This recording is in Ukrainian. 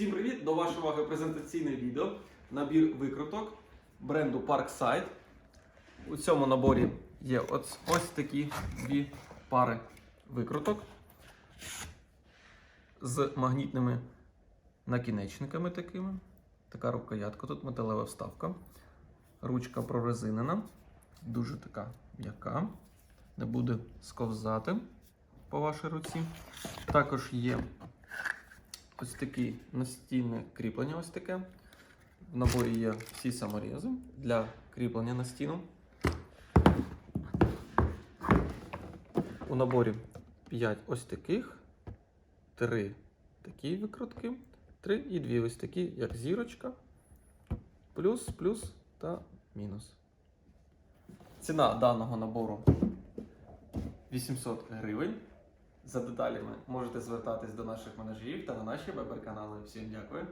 Всім привіт! До вашої уваги презентаційне відео. Набір викруток бренду Parkside. У цьому наборі є ось, ось такі дві пари викруток з магнітними накінечниками такими. Така рукоятка, тут металева вставка. Ручка прорезинена, дуже така м'яка, не буде сковзати по вашій руці. Також є ось такі настільне кріплення. Ось таке. В наборі є всі саморізи для кріплення на стіну. У наборі 5 ось таких, 3 такі викрутки, 3 і 2 ось такі, як зірочка, плюс, плюс та мінус. Ціна даного набору 800 гривень. За деталями можете звертатись до наших менеджерів та на наші вебер-канали. Всім дякую.